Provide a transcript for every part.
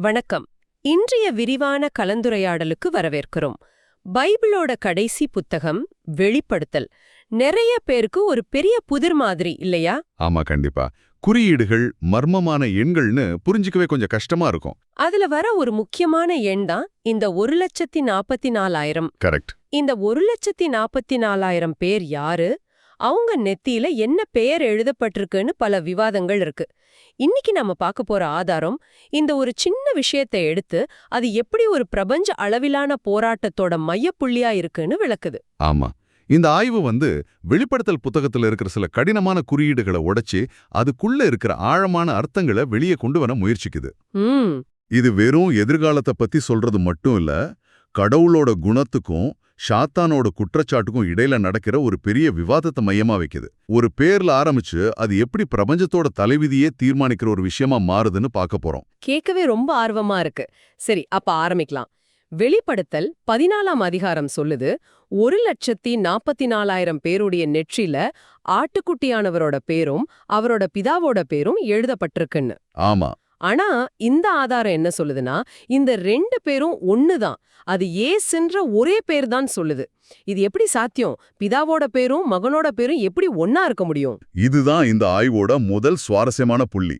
வணக்கம். இன்றைய விரிவான கலந்துரையாடலுக்கு வரவேற்கிறோம். பைபிளோட கடைசி புத்தகம் வெளிப்படுத்தல். நிறைய பேருக்கு ஒரு பெரிய புதிர் மாதிரி இல்லையா? ஆமா கண்டிப்பா. குறியீடுகள் மர்மமான எண்கள்னு புரிஞ்சிக்கவே கொஞ்சம் கஷ்டமா இருக்கும். அதுல வர ஒரு முக்கியமான எண் தான் இந்த ஒரு லட்சத்தி நாற்பத்தி நாலாயிரம். கரெக்ட். இந்த ஒரு லட்சத்தி நாற்பத்தி நாலாயிரம் பேர் யாரு? அவங்க நெத்தியில என்ன பெயர் எழுதப்பட்டிருக்குன்னு பல விவாதங்கள் இருக்கு. இன்னைக்கு நம்ம பார்க்க போற ஆதாரம் இந்த ஒரு சின்ன விஷயத்தை எடுத்து அது எப்படி ஒரு பிரபஞ்ச அளவிலான போராட்டத்தோட மையப்புள்ளியா இருக்குன்னு விளக்குது. ஆமா. இந்த ஆய்வு வந்து வெளிப்படுத்தல் புத்தகத்துல இருக்கிற சில கடினமான குறியீடுகளை உடைச்சு அதுக்குள்ள இருக்கிற ஆழமான அர்த்தங்களை வெளியே கொண்டு வர முயற்சிக்குது. இது வெறும் எதிர்காலத்தை பத்தி சொல்றது மட்டும் இல்ல கடவுளோட குணத்துக்கும் ஷாத்தானோட குற்றச்சாட்டுக்கும் இடையில நடக்கிற ஒரு பெரிய விவாதத்தை மையமா வைக்குது. ஒரு பேர்ல ஆரம்பிச்சு அது எப்படி பிரபஞ்சத்தோட தலைவிதியே தீர்மானிக்கிற ஒரு விஷயமா மாறுதுன்னு பார்க்க போறோம். கேட்கவே ரொம்ப ஆர்வமா இருக்கு. சரி அப்ப ஆரம்பிக்கலாம். வெளிப்படுத்தல் பதினாலாம் அதிகாரம் சொல்லுது ஒரு லட்சத்தி நாற்பத்தி நாலாயிரம் பேருடைய நெற்றில ஆட்டுக்குட்டியானவரோட பேரும் அவரோட பிதாவோட பேரும் எழுதப்பட்டிருக்குன்னு. ஆமா. ஆனா இந்த ஆதாரம் என்ன சொல்லுதுன்னா இந்த ரெண்டு பேரும் ஒண்ணுதான். அது ஏசுன்ற ஒரே பேர் தான் சொல்லுது. இது எப்படி சாத்தியம்? பிதாவோட பேரும் மகனோட பேரும் எப்படி ஒன்னா இருக்க முடியும்? இதுதான் இந்த ஆய்வோட முதல் சுவாரஸ்யமான புள்ளி.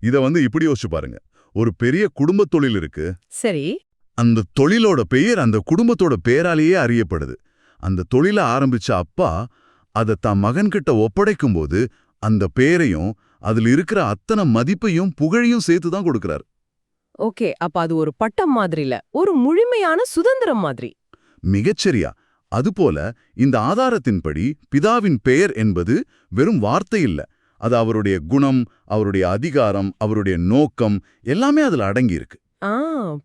இத வந்து இப்படி யோசிச்சு பாருங்க. ஒரு பெரிய குடும்பத் தொழில் இருக்கு. சரி. அந்த தொழிலோட பெயர் அந்த குடும்பத்தோட பேராலேயே அறியப்படுது. அந்த தொழிலை ஆரம்பிச்ச அப்பா அதை தன் மகன்கிட்ட ஒப்படைக்கும்போது அந்த பேரையும் அதுல இருக்கிற அத்தனை மதிப்பையும் புகழையும் சேர்த்து தான் கொடுக்கறார். ஓகே அப்ப அது ஒரு பட்டம் மாதிரி இல்ல ஒரு முழுமையான சுதந்திரம் மாதிரி. மிகச்சரியா. அதுபோல இந்த ஆதாரத்தின்படி பிதாவின் பெயர் என்பது வெறும் வார்த்தை இல்ல. அது அவருடைய குணம் அவருடைய அதிகாரம் அவருடைய நோக்கம் எல்லாமே அதுல அடங்கி இருக்கு ஆ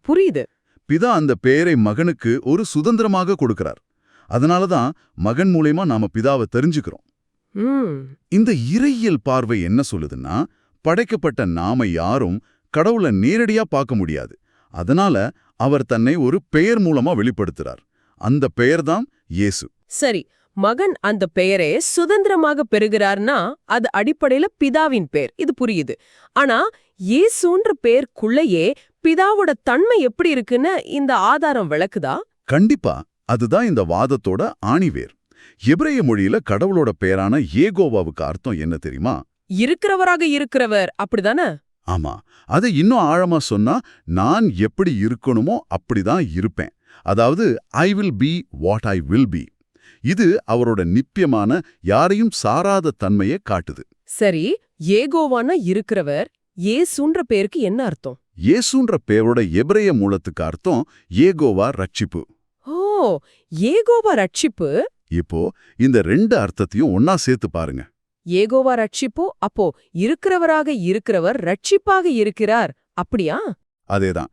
புரியுது. பிதா அந்த பெயரை மகனுக்கு ஒரு சுதந்திரமாக கொடுக்கிறார். அதனால தான் மகன் மூலியமா நாம பிதாவை தெரிஞ்சுக்கிறோம். இந்த இறையியல் பார்வை என்ன சொல்லுதுன்னா படைக்கப்பட்ட நாம யாரும் கடவுளை நேரடியா பார்க்க முடியாது. அதனால அவர் தன்னை ஒரு பெயர் மூலமா வெளிப்படுத்துறார். அந்த பெயர்தான் இயேசு. சரி மகன் அந்த பெயரை சுதந்திரமாக பெறுகிறார்னா அது அடிப்படையில பிதாவின் பேர் இது புரியுது. ஆனா இயேசுன்ற பேருக்குள்ளேயே பிதாவோட தன்மை எப்படி இருக்குன்னு இந்த ஆதாரம் விளக்குதா? கண்டிப்பா அதுதான் இந்த வாதத்தோட ஆணிவேர். எபிரேய மொழியில கடவுளோட பெயரான ஏகோவாவுக்கு அர்த்தம் என்ன தெரியுமா? இருக்கிறவராக இருக்கிறவர் அப்படிதானே? ஆமா. அதை இன்னும் ஆழமா சொன்னா நான் எப்படி இருக்கணுமோ அப்படிதான் இருப்பேன். அதாவது I will be what I will be இது அவரோட நித்தியமான யாரையும் சாராத தன்மையை காட்டுது. சரி ஏகோவானா இருக்கிறவர் ஏசுன்ற பேருக்கு என்ன அர்த்தம்? இயேசுன்ற பேரோட எபிரேய மூலத்துக்கு அர்த்தம் ஏகோவா ரட்சிப்பு. ஓ ஏகோவா ரட்சிப்பு? இப்போ இந்த ரெண்டு அர்த்தத்தையும் ஒன்னா சேர்த்து பாருங்க. ஏகோவா ரட்சிப்போ அப்போ இருக்கிறவராக இருக்கிறவர் ரட்சிப்பாக இருக்கிறார். அப்படியா? அதேதான்.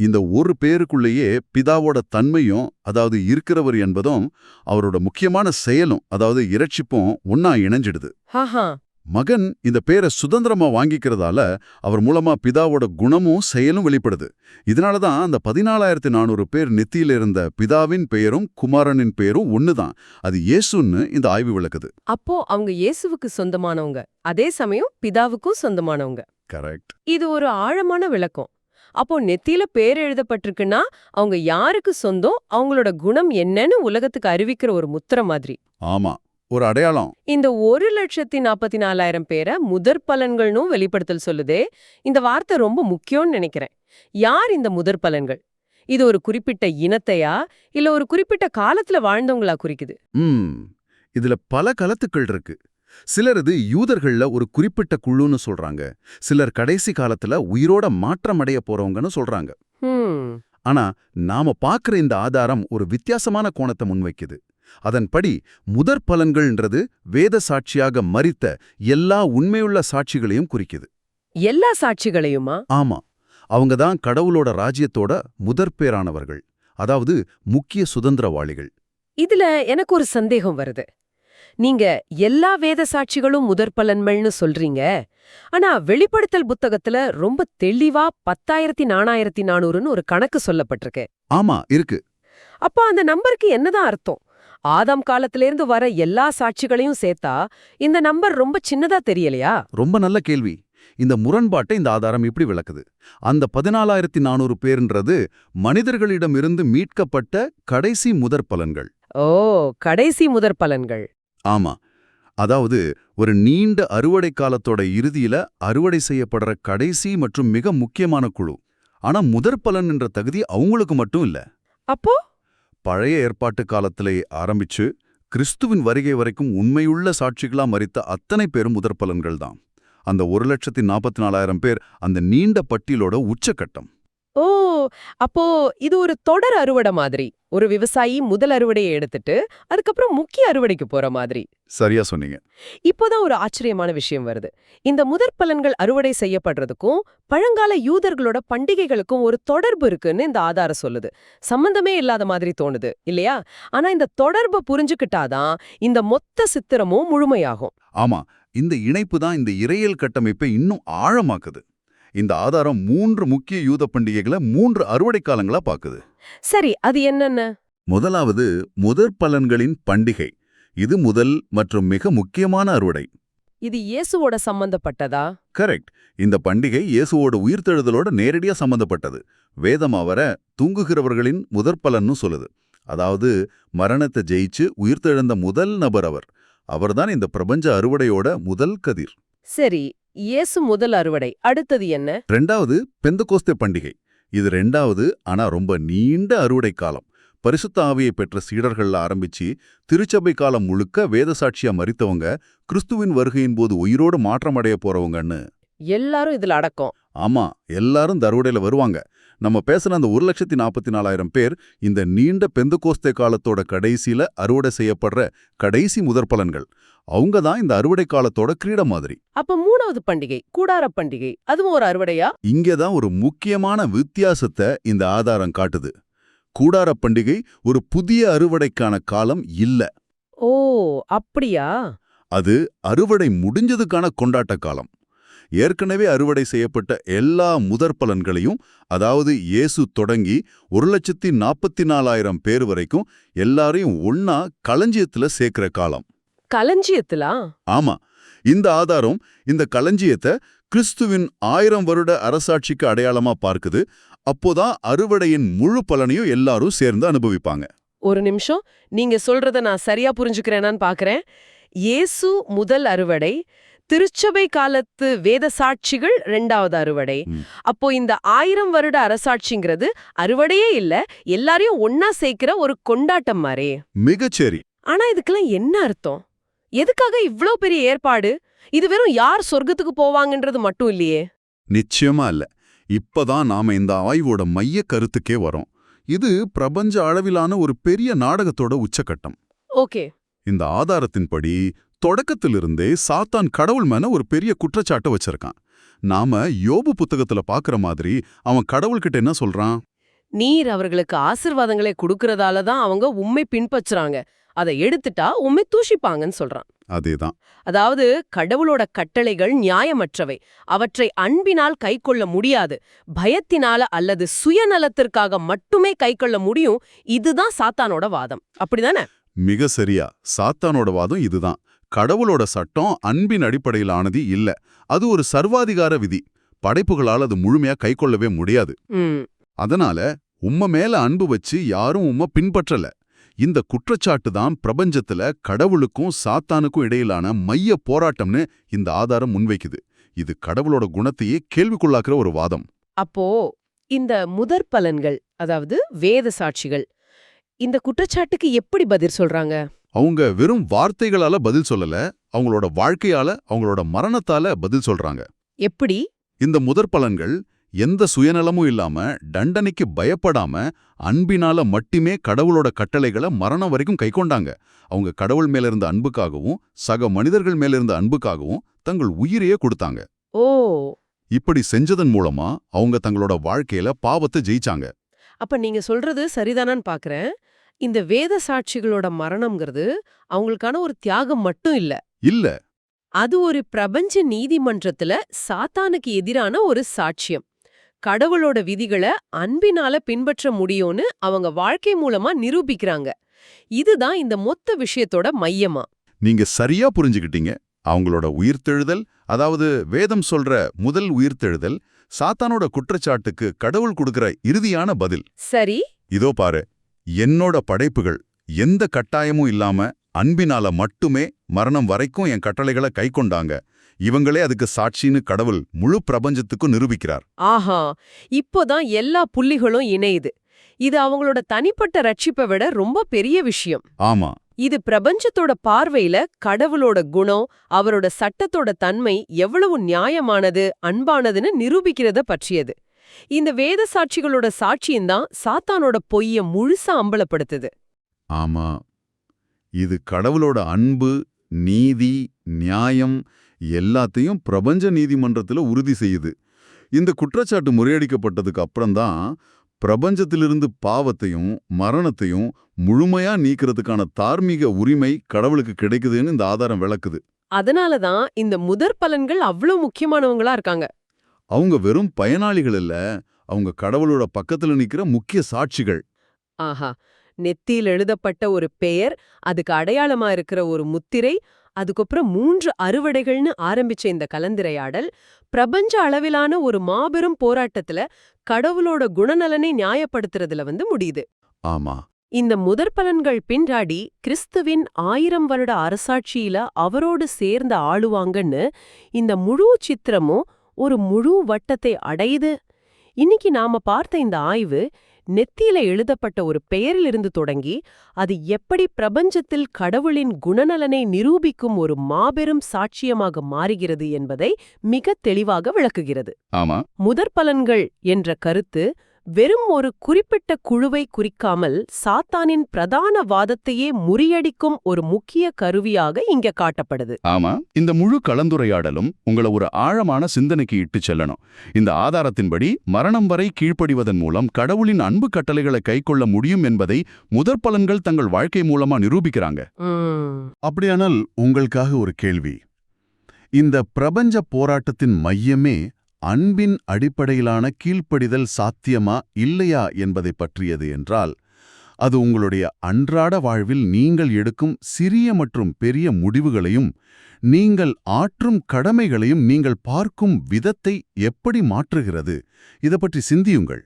இந்த ஒரு பேருக்குள்ளேயே பிதாவோட தன்மையும் அதாவது இருக்கிறவர் என்பதும் அவரோட முக்கியமான செயலும் அதாவது இரட்சிப்பும் ஒன்னா இணைஞ்சிடுது. ஹாஹா. மகன் இந்த பேரை சுதந்திரமா வாங்கிக்கிறதால அவர் மூலமா பிதாவோட குணமும் செயலும் வெளிப்படுது. இதனால தான் அந்த பதினாலாயிரத்தி நானூறு பேர் நெத்தியில இருந்த பிதாவின் பெயரும் குமாரனின் பெயரும் ஒண்ணுதான். அது இயேசுன்னு இந்த ஆய்வு விளக்குது. அப்போ அவங்க இயேசுவுக்கு சொந்தமானவங்க. அதே சமயம் பிதாவுக்கும் சொந்தமானவங்க. கரெக்ட். இது ஒரு ஆழமான விளக்கம். அப்போ நெத்தியில பேர் எழுதப்பட்டிருக்குன்னா அவங்க யாருக்கு சொந்தம்? அவங்களோட குணம் என்னன்னு உலகத்துக்கு அறிவிக்கிற ஒரு முத்திர மாதிரி. ஆமா. ஒரு அடையாளம். இந்த ஒரு லட்சத்தி நாற்பத்தி நாலாயிரம் பேரை முதற் பலன்கள்னும் வெளிப்படுத்தல் சொல்லுதே இந்த வார்த்தை ரொம்ப முக்கியம்னு நினைக்கிறேன். யார் இந்த முதற் பலன்கள்? இது ஒரு குறிப்பிட்ட இனத்தையா இல்ல ஒரு குறிப்பிட்ட காலத்துல வாழ்ந்தவங்களா குறிக்குது? இதுல பல கலத்துக்கள் இருக்கு. சிலர் இது யூதர்கள்ல ஒரு குறிப்பிட்ட குழுன்னு சொல்றாங்க. சிலர் கடைசி காலத்துல உயிரோட மாற்றம் அடைய போறவங்கன்னு சொல்றாங்க. ஆனா நாம பார்க்கிற இந்த ஆதாரம் ஒரு வித்தியாசமான கோணத்தை முன்வைக்குது. அதன்படி முதற் பலன்கள்ன்றது வேத சாட்சியாக மறித்த எல்லா உண்மையுள்ள சாட்சிகளையும் குறிக்குது. எல்லா சாட்சிகளையுமா? ஆமா. அவங்க தான் கடவுளோட ராஜ்யத்தோட முதற்பேரானவர்கள் அதாவது முக்கிய சுதந்திரவாளிகள். இதுல எனக்கு ஒரு சந்தேகம் வருது. நீங்க எல்லா வேத சாட்சிகளும் முதற்பலன்கள்னு சொல்றீங்க. ஆனா வெளிப்படுத்தல் புத்தகத்துல ரொம்ப தெளிவா பத்தாயிரத்தி நானாயிரத்தி நானூறுன்னு ஒரு கணக்கு சொல்லப்பட்டிருக்கு. ஆமா இருக்கு. அப்போ அந்த நம்பருக்கு என்னதான் அர்த்தம்? ஆதாம் காலத்திலேருந்து வர எல்லா சாட்சிகளையும் சேர்த்தா இந்த நம்பர் ரொம்ப சின்னதா தெரியலையா? ரொம்ப நல்ல கேள்வி. இந்த முரண்பாட்டை இந்த ஆதாரம் இப்படி விளக்குது. அந்த பதினாலாயிரத்தி நானூறு பேர்ன்றது மனிதர்களிடமிருந்து மீட்கப்பட்ட கடைசி முதற் பலன்கள் ஓ கடைசி முதற் பலன்கள் ஆமா. அதாவது ஒரு நீண்ட அறுவடை காலத்தோட இறுதியில அறுவடை செய்யப்படுற கடைசி மற்றும் மிக முக்கியமான குழு. ஆனா முதற் பலன் என்ற தகுதி அவங்களுக்கு மட்டும் இல்ல. அப்போ? பழைய ஏற்பாட்டு காலத்திலே ஆரம்பிச்சு கிறிஸ்துவின் வருகை வரைக்கும் உண்மையுள்ள சாட்சிகளா மறித்த அத்தனை பேரும் முதற்பலன்கள் தான் அந்த ஒரு லட்சத்தி நாற்பத்தி நாலாயிரம் பேர் அந்த நீண்ட பட்டியலோட உச்சக்கட்டம். ஓ அப்போ இது ஒரு தொடர் அறுவடை மாதிரி. ஒரு விவசாயி முதல் அறுவடையை எடுத்துட்டு அதுக்கப்புறம் முக்கிய அறுவடைக்கு போற மாதிரி. சரியா சொன்னீங்க. இப்போதான் ஒரு ஆச்சரியமான விஷயம் வருது. இந்த முதற் பலன்கள் அறுவடை செய்யப்படுறதுக்கும் பழங்கால யூதர்களோட பண்டிகைகளுக்கும் ஒரு தொடர்பு இருக்குன்னு இந்த ஆதாரம் சொல்லுது. சம்பந்தமே இல்லாத மாதிரி தோணுது இல்லையா? ஆனா இந்த தொடர்பை புரிஞ்சுக்கிட்டாதான் இந்த மொத்த சித்திரமும் முழுமையாகும். ஆமா இந்த இணைப்பு தான் இந்த இறையியல் கட்டமைப்பை இன்னும் ஆழமாக்குது. இந்த ஆதாரம் மூன்று முக்கிய யூத பண்டிகைகளை மூன்று அறுவடை காலங்களா பாக்குது. சரி அது என்னென்ன? முதலாவது முதற் பலன்களின் பண்டிகை. இது முதல் மற்றும் மிக முக்கியமான அறுவடை. இது இயேசுவோட சம்பந்தப்பட்டதா? கரெக்ட். இந்த பண்டிகை இயேசுவோட உயிர்த்தெழுதலோட நேரடியா சம்பந்தப்பட்டது. வேதம் அவரை தூங்குகிறவர்களின் முதற் பலன்னு சொல்லுது. அதாவது மரணத்தை ஜெயிச்சு உயிர்த்தெழுந்த முதல் நபர் அவர். அவர்தான் இந்த பிரபஞ்ச அறுவடையோட முதல் கதிர். சரி இயேசு முதல் அறுவடை. அடுத்தது என்ன? ரெண்டாவது பெந்தகோஸ்தே பண்டிகை. இது ரெண்டாவது ஆனா ரொம்ப நீண்ட அறுவடை காலம். பரிசுத்த ஆவியை பெற்ற சீடர்கள்ல ஆரம்பிச்சு திருச்சபை காலம் முழுக்க வேத சாட்சியா மறித்தவங்க கிறிஸ்துவின் வருகையின் போது உயிரோடு மாற்றமடைய போறவங்கன்னு. எல்லாரும் இதுல அடக்கம். ஆமா எல்லாரும் இந்த அறுவடையில வருவாங்க. நம்ம பேசுன அந்த ஒரு லட்சத்தி நாற்பத்தி நாலாயிரம் பேர் இந்த நீண்ட பெந்தகோஸ்தே காலத்தோட கடைசியில அறுவடை செய்யப்படுற கடைசி முதற்பலன்கள். அவங்க தான் இந்த அறுவடை காலத்தோட கிரீட மாதிரி. அப்ப மூணாவது பண்டிகை கூடார பண்டிகை அதுவும் ஒரு அறுவடையா? இங்கே தான் ஒரு முக்கியமான வித்தியாசத்தை இந்த ஆதாரம் காட்டுது. கூடார பண்டிகை ஒரு புதிய அறுவடைக்கான காலம் இல்ல. ஓ அப்படியா? அது அறுவடை முடிஞ்சதுக்கான கொண்டாட்ட காலம். ஏற்கனவே அறுவடை செய்யப்பட்ட எல்லா முதற் பலன்களையும் அதாவது இயேசு தொடங்கி ஒரு லட்சத்தி நாற்பத்தி நாலாயிரம் பேர் வரைக்கும் எல்லாரையும் ஒன்னா களஞ்சியத்துல சேர்க்கிற காலம். களஞ்சியத்திலா? ஆமா. இந்த ஆதாரம் இந்த களஞ்சியத்தை கிறிஸ்துவின் ஆயிரம் வருட அரசாட்சிக்கு அடையாளமா பார்க்குது. அப்போதான் அறுவடையின் முழு பலனையும் எல்லாரும் சேர்ந்து அனுபவிப்பாங்க. ஒரு நிமிஷம். நீங்க சொல்றத நான் சரியா புரிஞ்சுக்கிறேனான்னு பாக்குறேன். இயேசு முதல் அறுவடை திருச்சபை காலத்து வேத சாட்சிகள் ரெண்டாவது அறுவடை. அப்போ இந்த ஆயிரம் வருட அரசாட்சிங்கிறது அறுவடையே இல்ல எல்லாரையும் ஒன்னா சேர்க்கிற ஒரு கொண்டாட்டம் மாதிரி மிகச்சரி. ஆனா இதுக்கெல்லாம் என்ன அர்த்தம்? எதுக்காக இவ்ளோ பெரிய ஏற்பாடு? இது வெறும் யார் சொர்க்கத்துக்கு போவாங்கன்றது மட்டும் இல்லையே. நிச்சயமா இல்ல. இப்பதான் நாம இந்த ஆய்வோட மைய கருத்துக்கே வரோம். இது பிரபஞ்ச அளவிலான ஒரு பெரிய நாடகத்தோட உச்சக்கட்டம். ஓகே. இந்த ஆதாரத்தின்படி தொடக்கத்திலிருந்தே சாத்தான் கடவுள் மேல ஒரு பெரிய குற்றச்சாட்டை வச்சிருக்கான். நாம யோபு புத்தகத்துல பாக்குற மாதிரி அவன் கடவுள்கிட்ட என்ன சொல்றான்? நீர் அவர்களுக்கு ஆசிர்வாதங்களை கொடுக்கறதால தான் அவங்க உண்மை பின்பற்றுறாங்க. அதை எடுத்துட்டா உண்மை தூஷிப்பாங்கன்னு சொல்றான். அதேதான். அதாவது கடவுளோட கட்டளைகள் நியாயமற்றவை. அவற்றை அன்பினால் கைக்கொள்ள முடியாது. பயத்தினால அல்லது சுயநலத்திற்காக மட்டுமே கைக்கொள்ள முடியும். இதுதான் சாத்தானோட வாதம். அப்படிதானே? மிக சரியா. சாத்தானோட வாதம் இதுதான். கடவுளோட சட்டம் அன்பின் அடிப்படையிலானது இல்ல. அது ஒரு சர்வாதிகார விதி. படைப்புகளால் அது முழுமையா கைக்கொள்ளவே முடியாது. அதனால உம்ம மேல அன்பு வச்சு யாரும் உம்ம பின்பற்றல. இந்த குற்றச்சாட்டு தான் பிரபஞ்சத்துல கடவுளுக்கும் சாத்தானுக்கும் இடையிலான மைய போராட்டம்னு இந்த ஆதாரம் முன்வைக்குது. இது கடவுளோட குணத்தையே கேள்விக்குள்ளாக்குற ஒரு வாதம். அப்போ இந்த முதற் பலன்கள் அதாவது வேத சாட்சிகள் இந்த குற்றச்சாட்டுக்கு எப்படி பதில் சொல்றாங்க? அவங்க வெறும் வார்த்தைகளால பதில் சொல்லல அவங்களோட வாழ்க்கையால அவங்களோட மரணத்தால பதில் சொல்றாங்க. எப்படி? இந்த முதற் பலன்கள் எந்த சுயநலமும் இல்லாம தண்டனைக்கு பயப்படாம அன்பினால மட்டுமே கடவுளோட கட்டளைகளை மரணம் வரைக்கும் கைக்கொண்டாங்க அவங்க கடவுள் மேல இருந்த அன்புக்காகவும் சக மனிதர்கள் மேல இருந்த அன்புக்காகவும் தங்கள் உயிரையே கொடுத்தாங்க. ஓ! இப்படி செஞ்சதன் மூலமா அவங்க தங்களோட வாழ்க்கையில பாவத்தை ஜெயிச்சாங்க. அப்ப நீங்க சொல்றது சரிதானான்னு பாக்குறேன். இந்த வேத சாட்சிகளோட மரணம்ங்கிறது அவங்களுக்கான ஒரு தியாகம் மட்டும் இல்ல. இல்ல. அது ஒரு பிரபஞ்ச நீதிமன்றத்துல சாத்தானுக்கு எதிரான ஒரு சாட்சியம். கடவுளோட விதிகளை அன்பினால பின்பற்ற முடியும்னு அவங்க வாழ்க்கை மூலமா நிரூபிக்கிறாங்க. இதுதான் இந்த மொத்த விஷயத்தோட மையமா. நீங்க சரியா புரிஞ்சுக்கிட்டீங்க. அவங்களோட உயிர்த்தெழுதல் அதாவது வேதம் சொல்ற முதல் உயிர்த்தெழுதல் சாத்தானோட குற்றச்சாட்டுக்கு கடவுள் கொடுக்கிற இறுதியான பதில். சரி. இதோ பாரு. என்னோட படைப்புகள் எந்த கட்டாயமும் இல்லாம அன்பினால மட்டுமே மரணம் வரைக்கும் என் கட்டளைகளை கைக்கொண்டாங்க இவங்களே அதுக்கு சாட்சின்னு கடவுள் முழு பிரபஞ்சத்துக்கும் நிரூபிக்கிறார். ஆஹா இப்போதான் எல்லா புள்ளிகளும் இணையுது. இது அவங்களோட தனிப்பட்ட ரட்சிப்பை விட ரொம்ப பெரிய விஷயம். ஆமா. இது பிரபஞ்சத்தோட பார்வையில கடவுளோட குணம் அவரோட சட்டத்தோட தன்மை எவ்வளவு நியாயமானது அன்பானதுன்னு நிரூபிக்கிறத பற்றியது. இந்த வேத சாட்சிகளோட சாட்சியம்தான் சாத்தானோட பொய்ய முழுசா அம்பலப்படுத்துது. ஆமா. இது கடவுளோட அன்பு நீதி நியாயம் எல்லாத்தையும் பிரபஞ்ச நீதிமன்றத்துல உறுதி செய்யுது. இந்த குற்றச்சாட்டு முறியடிக்கப்பட்டதுக்கு அப்புறம்தான் பிரபஞ்சத்திலிருந்து பாவத்தையும் மரணத்தையும் முழுமையா நீக்கிறதுக்கான தார்மீக உரிமை கடவுளுக்கு கிடைக்குதுன்னு இந்த ஆதாரம் விளக்குது. அதனாலதான் இந்த முதற் பலன்கள் அவ்வளவு முக்கியமானவங்களா இருக்காங்க. அவங்க வெறும் பயனாளிகள் இல்ல அவங்க கடவுளோட பக்கத்துல நிக்கிற முக்கிய சாட்சிகள். ஆஹா நெத்தியில் எழுதப்பட்ட ஒரு பெயர் அதுக்கு அடையாளமா இருக்கிற ஒரு முத்திரை அதுக்கப்புறம் மூன்று அறுவடைகள்னு ஆரம்பிச்ச இந்த கலந்துரையாடல் பிரபஞ்ச அளவிலான ஒரு மாபெரும் போராட்டத்துல கடவுளோட குணநலனை நியாயப்படுத்துறதுல வந்து முடியுது. ஆமா. இந்த முதற் பலன்கள் பின்றாடி கிறிஸ்துவின் ஆயிரம் வருட அரசாட்சியில அவரோடு சேர்ந்த ஆளுவாங்கன்னு இந்த முழு சித்திரமும் ஒரு முழு வட்டத்தை அடையுது. இன்னைக்கு நாம பார்த்த இந்த ஆய்வு நெத்தியில எழுதப்பட்ட ஒரு பெயரிலிருந்து தொடங்கி அது எப்படி பிரபஞ்சத்தில் கடவுளின் குணநலனை நிரூபிக்கும் ஒரு மாபெரும் சாட்சியமாக மாறுகிறது என்பதை மிக தெளிவாக விளக்குகிறது. ஆமா. முதற் பலன்கள் என்ற கருத்து வெறும் ஒரு குறிப்பிட்ட குழுவை குறிக்காமல் சாத்தானின் பிரதான வாதத்தையே முறியடிக்கும் ஒரு முக்கிய கருவியாக இங்க காட்டப்படுது. ஆமா இந்த முழு கலந்துரையாடலும் உங்களை ஒரு ஆழமான சிந்தனைக்கு இட்டுச் செல்லணும். இந்த ஆதாரத்தின்படி மரணம் வரை கீழ்ப்படிவதன் மூலம் கடவுளின் அன்பு கட்டளைகளை கைக்கொள்ள முடியும் என்பதை முதற் பலன்கள் தங்கள் வாழ்க்கை மூலமா நிரூபிக்கிறாங்க. அப்படியானால் உங்களுக்காக ஒரு கேள்வி. இந்த பிரபஞ்ச போராட்டத்தின் மையமே அன்பின் அடிப்படையிலான கீழ்ப்படிதல் சாத்தியமா இல்லையா என்பதை பற்றியது என்றால் அது உங்களுடைய அன்றாட வாழ்வில் நீங்கள் எடுக்கும் சிறிய மற்றும் பெரிய முடிவுகளையும் நீங்கள் ஆற்றும் கடமைகளையும் நீங்கள் பார்க்கும் விதத்தை எப்படி மாற்றுகிறது இதை பற்றி சிந்தியுங்கள்.